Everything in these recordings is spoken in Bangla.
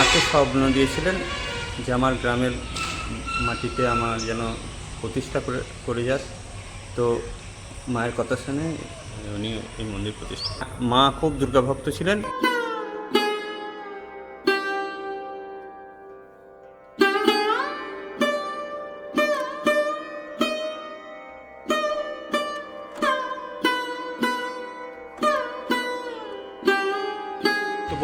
মাকে স্বপ্ন দিয়েছিলেন যে আমার গ্রামের মাটিতে আমার যেন প্রতিষ্ঠা করে করে যাস তো মায়ের কথা শুনে উনি এই মন্দির প্রতিষ্ঠা মা খুব দুর্গাভক্ত ছিলেন।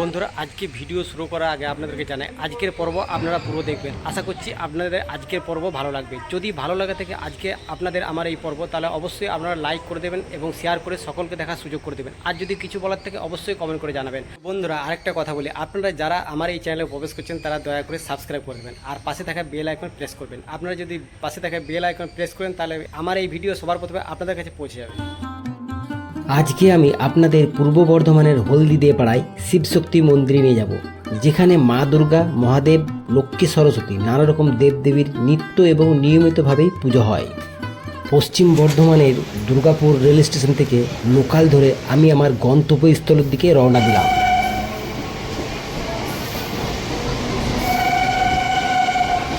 বন্ধুরা, আজকে ভিডিও শুরু করার আগে আপনাদেরকে জানাই, আজকের পর্ব আপনারা পুরো দেখবেন। আশা করছি আপনাদের আজকের পর্ব ভালো লাগবে। যদি ভালো লাগে থেকে আজকে আপনাদের আমার এই পর্ব, তাহলে অবশ্যই আপনারা লাইক করে দেবেন এবং শেয়ার করে সকলকে দেখার সুযোগ করে দেবেন। আর যদি কিছু বলার থেকে, অবশ্যই কমেন্ট করে জানাবেন। বন্ধুরা, আরেকটা কথা বলি, আপনারা যারা আমার এই চ্যানেলে প্রবেশ করছেন, তারা দয়া করে সাবস্ক্রাইব করে দেবেন। আর পাশে থাকা বেল আইকন প্রেস করবেন। আপনারা যদি পাশে থাকা বেল আইকন প্রেস করেন, তাহলে আমার এই ভিডিও সবার প্রথমে আপনাদের কাছে পৌঁছে যাবে। আজকে আমি আপনাদের পূর্ব বর্ধমানের হলদিদে পাড়ায় শিবশক্তি মন্দিরে নিয়ে যাব, যেখানে মা দুর্গা, মহাদেব, লক্ষ্মী সরস্বতী নানা রকম দেবদেবীর নিত্য এবং নিয়মিতভাবেই পুজো হয়। পশ্চিম বর্ধমানের দুর্গাপুর রেল স্টেশন থেকে লোকাল ধরে আমি আমার গন্তব্যস্থলের দিকে রওনা দিলাম।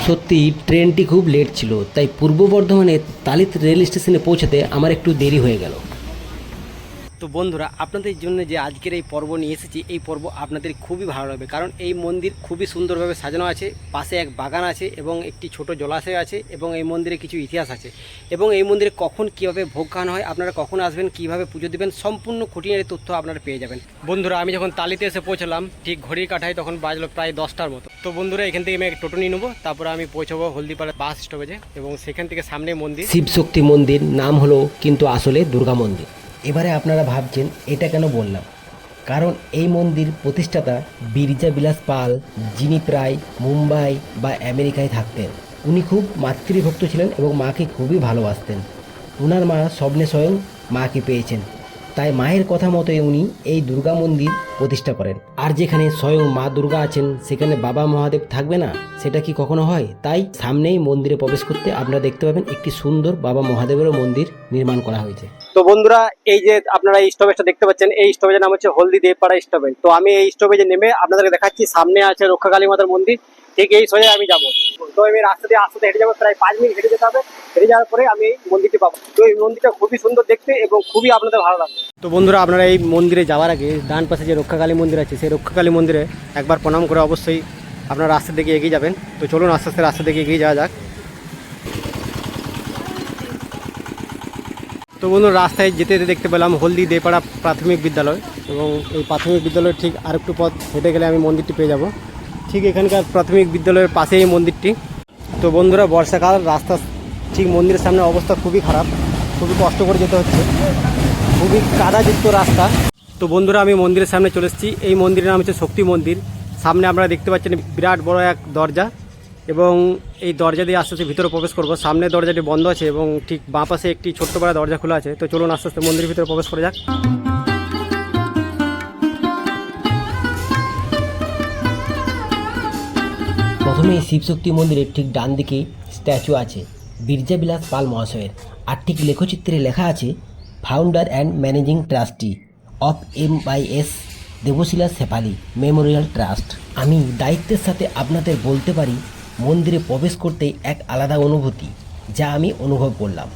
সত্যি, ট্রেনটি খুব লেট ছিল, তাই পূর্ব বর্ধমানের তালিত রেল স্টেশনে পৌঁছাতে আমার একটু দেরি হয়ে গেল। তো বন্ধুরা, আপনাদের জন্য যে আজকের এই পর্ব নিয়ে এসেছি, এই পর্ব আপনাদের খুবই ভালো লাগবে। কারণ এই মন্দির খুবই সুন্দরভাবে সাজানো আছে, পাশে এক বাগান আছে এবং একটি ছোট জলাশয় আছে এবং এই মন্দিরে কিছু ইতিহাস আছে। এবং এই মন্দিরে কখন কীভাবে ভোগ খাওয়ানো হয়, আপনারা কখন আসবেন, কীভাবে পুজো দেবেন, সম্পূর্ণ খুঁটিনাটি তথ্য আপনারা পেয়ে যাবেন। বন্ধুরা, আমি যখন তালিতে এসে পৌঁছলাম, ঠিক ঘড়ির কাঠায় তখন বাজলো প্রায় দশটার মতো। তো বন্ধুরা, এখান থেকে আমি এক টোটো নিয়ে নেব, তারপরে আমি পৌঁছাবো হলদিপাড়া বাস স্টপেজে এবং সেখান থেকে সামনে মন্দির। শিবশক্তি মন্দির, নাম হলো কিন্তু আসলে দুর্গা মন্দির। এবারে আপনারা ভাবছেন, এটা কেন বললাম? কারণ এই মন্দির প্রতিষ্ঠাতা বীরজা বিলাস পাল, যিনি প্রায় মুম্বাই বা আমেরিকায় থাকতেন, উনি খুব মাতৃভক্ত ছিলেন এবং মাকে খুবই ভালোবাসতেন। ওনার মা স্বপ্নে স্বয়ং মাকে পেয়েছেন। তাই মায়ের কথা মতোই উনি এই দুর্গা মন্দির প্রতিষ্ঠা করেন। আর যেখানে স্বয়ং মা দুর্গা আছেন, সেখানে বাবা মহাদেব থাকবে না, সেটা কি কখনো হয়? তাই সামনেই মন্দিরে প্রবেশ করতে আপনারা দেখতে পাবেন একটি সুন্দর বাবা মহাদেবেরও মন্দির নির্মাণ করা হয়েছে। তো বন্ধুরা, এই যে আপনারা এই স্টপেজটা দেখতে পাচ্ছেন, এই স্টপেজের নাম হচ্ছে হলদি দেবপাড়া স্টপেজ। তো আমি এই স্টপেজে নেমে আপনাদেরকে দেখাচ্ছি, সামনে আছে রক্ষাকালী মাতার মন্দির। ঠিক এই সোজা আমি যাব। তো আমি রাস্তা দিয়ে আস্তে হেঁটে যাব, প্রায় পাঁচ মিনিট হেঁটে যেতে হবে। হেঁটে যাওয়ার পরে আমি এই মন্দিরটি পাবো। তো এই মন্দিরটা খুবই সুন্দর দেখতে এবং খুবই আপনাদের ভালো লাগবে। তো বন্ধুরা, আপনারা এই মন্দিরে যাওয়ার আগে ডান পাশে যে রক্ষাকালী মন্দির আছে, সেই রক্ষাকালী মন্দিরে একবার প্রণাম করে অবশ্যই আপনারা রাস্তা দিকে এগিয়ে যাবেন। তো চলুন আস্তে আস্তে রাস্তা দিকে এগিয়ে যাওয়া যাক। তো বন্ধু রাস্তায় যেতে যেতে দেখতে পেলাম হলদি দেপাড়া প্রাথমিক বিদ্যালয় এবং এই প্রাথমিক বিদ্যালয়ের ঠিক আরেকটু পথ হেঁটে গেলে আমি মন্দিরটি পেয়ে যাব। ঠিক এখানকার প্রাথমিক বিদ্যালয়ের পাশেই এই মন্দিরটি। তো বন্ধুরা, বর্ষাকাল, রাস্তা ঠিক মন্দিরের সামনে অবস্থা খুবই খারাপ, খুবই কষ্ট করে যেতে হচ্ছে, খুবই কাদাযুক্ত রাস্তা। তো বন্ধুরা, আমি মন্দিরের সামনে চলে এসেছি। এই মন্দিরের নাম হচ্ছে শক্তি মন্দির। সামনে আপনারা দেখতে পাচ্ছেন বিরাট বড় এক দরজা এবং এই দরজা দিয়ে আস্তে আস্তে ভিতরে প্রবেশ করব। সামনে দরজাটি বন্ধ আছে এবং ঠিক বাঁ পাশে একটি ছোট্ট বড় দরজা খোলা আছে। তো চলুন আস্তে আস্তে মন্দিরের ভিতরে প্রবেশ করে যাক। প্রথমে শিবশক্তি মন্দিরের ঠিক ডান দিকে স্ট্যাচু আছে বীরজা বিলাস পাল মহাশয়ের। আর ঠিক লেখচিত্রে লেখা আছে founder and managing trustee of M I S Debshila Shefali memorial trust আমি দায়িত্বের সাথে আপনাদের বলতে পারি, মন্দিরে প্রবেশ করতে এক আলাদা অনুভূতি, যা আমি অনুভব করলাম।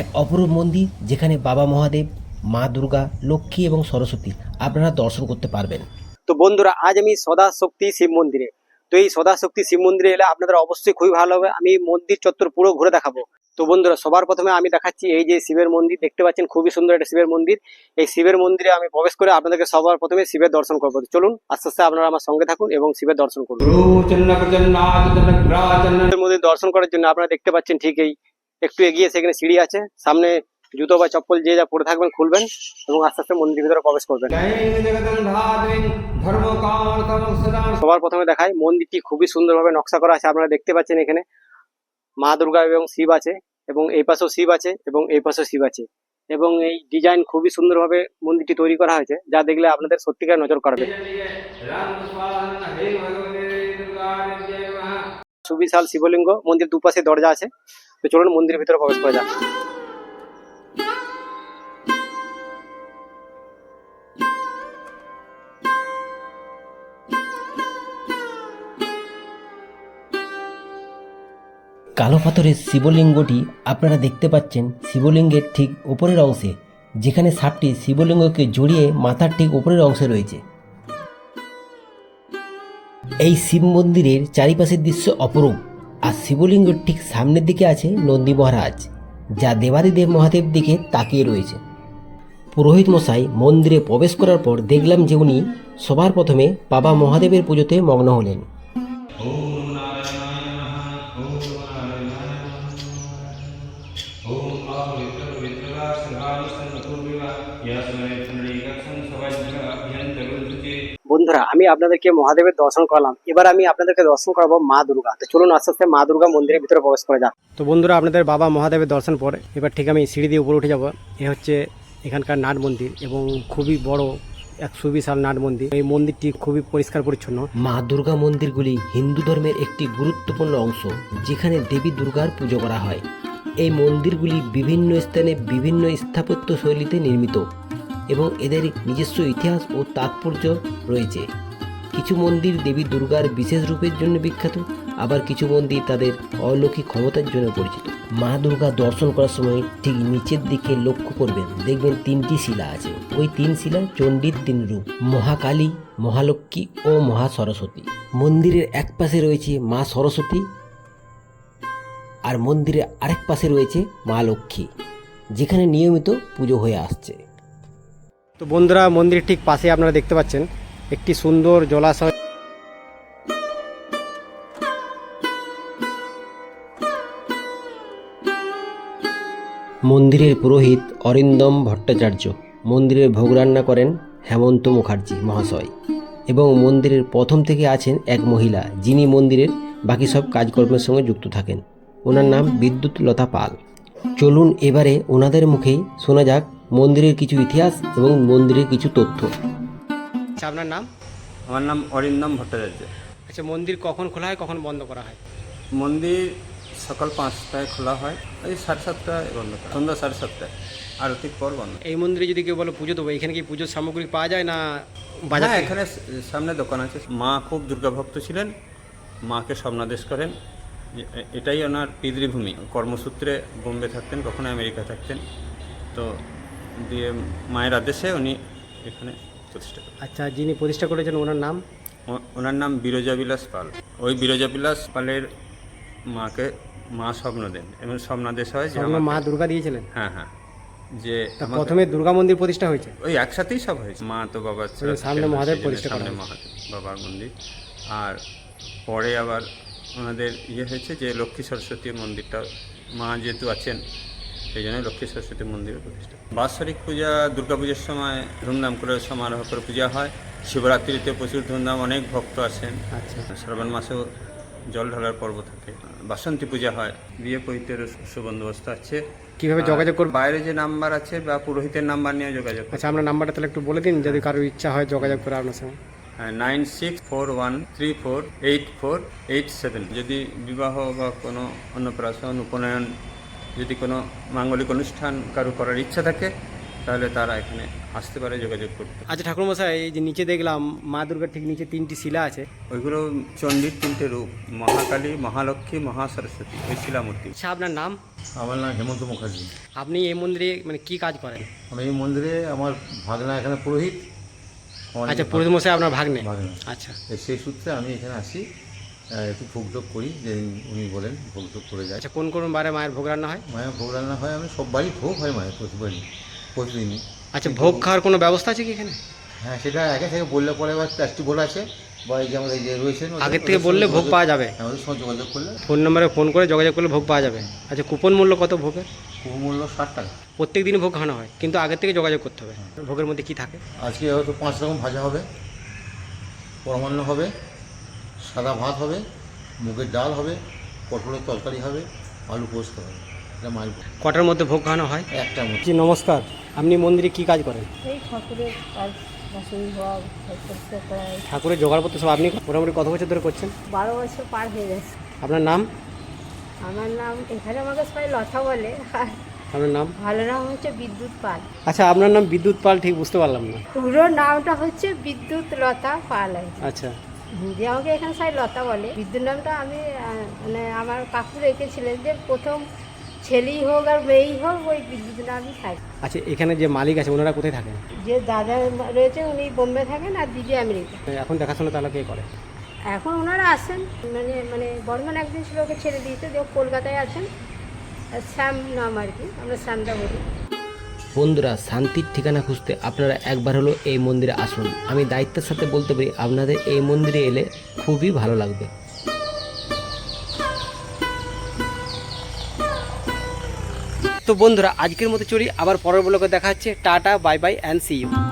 এক অপরূপ মন্দির, যেখানে বাবা মহাদেব, মা দুর্গা, লক্ষ্মী এবং সরস্বতী, আপনারা দর্শন করতে পারবেন। তো বন্ধুরা, আজ আমি সদা শক্তি শিব মন্দিরে। তো এই সদাশক্তি শিব মন্দিরে এলে আপনাদের অবশ্যই খুবই ভালো হবে। আমি মন্দির চত্বর পুরো ঘুরে দেখাবো। তো বন্ধুরা, সবার প্রথমে আমি দেখাচ্ছি এই যে শিবের মন্দির। দেখতে পাচ্ছেন খুবই সুন্দর একটা শিবের মন্দির। এই শিবের মন্দিরে আমি প্রবেশ করে আপনাদেরকে সবার প্রথমে শিবের দর্শন করব। চলুন, আস্তে আস্তে আপনারা আমার সঙ্গে থাকুন এবং শিবের দর্শন করুন। মন্দির দর্শন করার জন্য আপনারা দেখতে পাচ্ছেন ঠিক এই, একটু এগিয়ে সেখানে সিঁড়ি আছে। সামনে জুতো বা চপ্পল যে যা পরে থাকবেন খুলবেন এবং আস্তে আস্তে মন্দিরের ভিতরে প্রবেশ করবেন। সবার প্রথমে দেখাই, মন্দিরটি খুবই সুন্দরভাবে নকশা করা আছে, আপনারা দেখতে পাচ্ছেন এখানে। মা দুর্গা এবং শিব আছে, এবং এই পাশেও শিব আছে, এবং এই পাশেও শিব আছে। এবং এই ডিজাইন খুবই সুন্দরভাবে মন্দিরটি তৈরি করা হয়েছে, যা দেখলে আপনাদের সত্যিকার নজর কাড়বে। সুবিশাল শিবলিঙ্গ, মন্দির দুপাশে দরজা আছে। তো চলুন মন্দিরের ভিতরে প্রবেশ করা যাক। কালো পাথরের শিবলিঙ্গটি আপনারা দেখতে পাচ্ছেন শিবলিঙ্গের ঠিক উপরের অংশে, যেখানে সাপটি শিবলিঙ্গকে জড়িয়ে মাথার ঠিক উপরের অংশে রয়েছে। এই শিব মন্দিরের চারিপাশের দৃশ্য অপরূপ, আর শিবলিঙ্গের ঠিক সামনের দিকে আছে নন্দী মহারাজ, যা দেবাদিদেব মহাদেব দিকে তাকিয়ে রয়েছে। পুরোহিত মশাই মন্দিরে প্রবেশ করার পর দেখলাম যে উনি সবার প্রথমে বাবা মহাদেবের পুজোতে মগ্ন হলেন। বন্ধুরা আমি আপনাদেরকে মহাদেবের দর্শন করলাম। এবার আমি আপনাদেরকে দর্শন করাবো মা দুর্গা। তো চলুন আস্তে আস্তে মা দুর্গা মন্দিরের ভিতরে প্রবেশ করে যাক। তো বন্ধুরা আপনাদের বাবা মহাদেবের দর্শন পরে এবার ঠিক আমি সিঁড়ি দিয়ে উপরে উঠে যাব। এ হচ্ছে এখানকার নাট মন্দির এবং খুবই বড় একশো বিশাল নাট মন্দির। এই মন্দিরটি খুবই পরিষ্কার পরিচ্ছন্ন। মা দুর্গা মন্দিরগুলি হিন্দু ধর্মের একটি গুরুত্বপূর্ণ অংশ যেখানে দেবী দুর্গার পুজো করা হয়। এই মন্দিরগুলি বিভিন্ন স্থানে বিভিন্ন স্থাপত্য শৈলীতে নির্মিত। এবং এদের নিজস্ব ইতিহাস ও তাৎপর্য রয়েছে। কিছু মন্দির দেবী দুর্গার বিশেষ রূপের জন্য বিখ্যাত, আবার কিছু মন্দির তাদের অলৌকিক ক্ষমতার জন্য পরিচিত। মা দুর্গা দর্শন করার সময় ঠিক নিচের দিকে লক্ষ্য করবেন, দেখবেন তিনটি শিলা আছে। ওই তিন শিলা চণ্ডীর তিন রূপ, মহাকালী, মহালক্ষ্মী ও মহা সরস্বতী মন্দিরের এক পাশে রয়েছে মা সরস্বতী আর মন্দিরের আরেক পাশে রয়েছে মা লক্ষ্মী, যেখানে নিয়মিত পুজো হয়ে আসছে। তো বন্ধুরা, মন্দিরের ঠিক পাশে আপনারা দেখতে পাচ্ছেন একটি সুন্দর জলাশয়। মন্দিরের পুরোহিত অরিন্দম ভট্টাচার্য মন্দিরের ভোগ রান্না করেন হেমন্ত মুখার্জি মহাশয় এবং মন্দিরের প্রথম থেকে আছেন এক মহিলা যিনি মন্দিরের বাকি সব কাজকর্মের সঙ্গে যুক্ত থাকেন। ওনার নাম বিদ্যুৎ লতা পাল। চলুন এবারে ওনাদের মুখেই শোনা যাক মন্দিরের কিছু ইতিহাস এবং মন্দিরের কিছু তথ্য। আচ্ছা আপনার নাম? আমার নাম অরিন্দম ভট্টাচার্য। আচ্ছা মন্দির কখন খোলা হয় কখন বন্ধ করা হয়? মন্দির সকাল পাঁচটায় খোলা হয় ওই সাড়ে সাতটায় বন্ধ করা সন্ধ্যা সাড়ে সাতটায় আরতির পর বন্ধ এই মন্দিরে যদি কেউ বলো পুজো দেবো এখানে কি পুজোর সামগ্রী পাওয়া যায় না বাজার হ্যাঁ এখানে সামনে দোকান আছে। মা খুব দুর্গাভক্ত ছিলেন মাকে স্বপ্নাদেশ করেন। এটাই ওনার পিতৃভূমি। কর্মসূত্রে বোম্বে থাকতেন কখনো আমেরিকা থাকতেন। তো দিয়ে মায়ের আদেশে উনি এখানে প্রতিষ্ঠা করেন আচ্ছা যিনি প্রতিষ্ঠা করেছেন ওনার নাম? ওনার নাম বিরজা বিলাস পাল। ওই বিরজা বিলাস পালের মাকে মা স্বপ্ন দেন এবং স্বপ্নাদেশ হয় যে মা দুর্গা দিয়েছিলেন? হ্যাঁ হ্যাঁ। যে প্রথমে দুর্গা মন্দির প্রতিষ্ঠা হয়েছে? ওই একসাথেই সব হয়েছে। মা তো বাবার সামনে মহাদেব প্রতিষ্ঠা করা সামনে মহাদেব বাবার মন্দির। আর পরে আবার ওনাদের ইয়ে হয়েছে যে লক্ষ্মী সরস্বতী মন্দিরটা মা যেহেতু আছেন সেই জন্য লক্ষ্মী সরস্বতী মন্দিরের প্রতিষ্ঠা। বাৎসরিক পূজা দুর্গাপূজার সময় ধুমধাম করে সমারোহ করে পূজা হয়। শিবরাত্রিতে প্রচুর ধুমধাম অনেক ভক্ত আসেন। আচ্ছা। শ্রাবণ মাসেও জল ঢালার পর্ব থাকে। বাসন্তী পূজা হয়। বিয়ে পৈতের সুবন্দোবস্ত আছে। কীভাবে যোগাযোগ করব? বাইরে যে নাম্বার আছে বা পুরোহিতের নাম্বার নিয়ে যোগাযোগ আচ্ছা আপনার নাম্বারটা তাহলে একটু বলে দিন। যদি কারোর ইচ্ছা হয় যোগাযোগ করে আপনার সঙ্গে nine six four one three four eight four eight seven. যদি বিবাহ বা কোনো অন্নপ্রাশন উপনয়ন যদি কোনো মাঙ্গলিক অনুষ্ঠান কারও করার ইচ্ছা থাকে তাহলে তারা এখানে আসতে পারে যোগাযোগ করতে। আচ্ছা ঠাকুরমশাই এই যে নিচে দেখলাম মা দুর্গার ঠিক নিচে তিনটি শিলা আছে। ওইগুলো চণ্ডীর তিনটে রূপ মহাকালী মহালক্ষ্মী মহা সরস্বতী ওই শিলামূর্তি। আচ্ছা আপনার নাম? আমার নাম হেমন্ত মুখার্জি। আপনি এই মন্দিরে মানে কি কাজ করেন? আমি এই মন্দিরে আমার ভাগনা এখানে পুরোহিত। আচ্ছা পুরোহিত মশাই আপনার ভাগ্নে? ভাগনা। আচ্ছা। সেই সূত্রে আমি এখানে আসি। একটু ভোগটোগ করি যে উনি বলেন ভোগ ভোগটোগ করে যায়। আচ্ছা কোন কোন বারে মায়ের ভোগ রান্না হয়? মায়ের ভোগ রান্না হয় আমি সব বাড়ি ভোগ হয় মায়ের প্রতিবারই প্রতিদিনই। আচ্ছা ভোগ খাওয়ার কোনো ব্যবস্থা আছে কি এখানে? হ্যাঁ সেটা আগে থেকে বললে পরে আবার প্লাস্টিক বলা আছে বা এই যে আমাদের এই যে রয়েছেন আগের থেকে বললে ভোগ পাওয়া যাবে? হ্যাঁ ওদের সঙ্গে যোগাযোগ করলে। ফোন নম্বরে ফোন করে যোগাযোগ করলে ভোগ পাওয়া যাবে। আচ্ছা কুপন মূল্য কত ভোগের? কুপন মূল্য ষাট টাকা। প্রত্যেক দিনই ভোগ খাওয়ানো হয় কিন্তু আগের থেকে যোগাযোগ করতে হবে। ভোগের মধ্যে কি থাকে? আজকে হয়তো পাঁচ রকম ভাজা হবে পরমান্ন হবে সাদা ভাত হবে মুগের ডাল হবে পটলের তরকারি হবে আলু পোস্ত হবে। এটা মায়ের কটার মধ্যে ভোগ খাওয়ানো হয়? একটা জি নমস্কার। আপনি মন্দিরে কি কাজ করেন? এই ঠাকুরের কাজ বাসন ধোয়া পরিষ্কার করা এই ঠাকুরের জোগাড়পত্র সব আপনি মোটামুটি কত বছর ধরে করছেন? বারো বছর পার হয়ে গেছে। আপনার নাম? আমার নাম এখানে আমাকে সবাই লতা বলে। আপনার নাম? ভালো নাম হচ্ছে বিদ্যুৎ পাল। আচ্ছা আপনার নাম বিদ্যুৎ পাল ঠিক বুঝতে পারলাম না। পুরো নামটা হচ্ছে বিদ্যুৎ লতা পাল আচ্ছা। হিন্দি আমাকে এখানে সবাই লতা বলে। বিদ্যুৎ নামটা আমি মানে আমার কাকু রেখেছিলেন যে প্রথম ছেলেই হোক আর মেয়েই হোক ওই বিদ্যুৎ নামই থাকে আচ্ছা এখানে যে মালিক আছে ওনারা কোথায় থাকেন? যে দাদা রয়েছে উনি বোম্বে থাকেন আর দিদি আমেরিকা। এখন দেখাশোনা তাহলে কে করে? এখন ওনারা আসেন মানে মানে বর্ধমান একদিন ছিল ওকে ছেড়ে দিয়েছে যে কলকাতায় আছেন আর শ্যাম নাম আর কি আমরা শ্যামদা বলি। বন্ধুরা, শান্তির ঠিকানা খুঁজতে আপনারা একবার হলো এই মন্দিরে আসুন। আমি দায়িত্বের সাথে বলতে পারি, আপনাদের এই মন্দিরে এলে খুবই ভালো লাগবে। তো বন্ধুরা, আজকের মতো চলি, আবার পরের ব্লগে দেখা হচ্ছে। Tata, bye bye and see you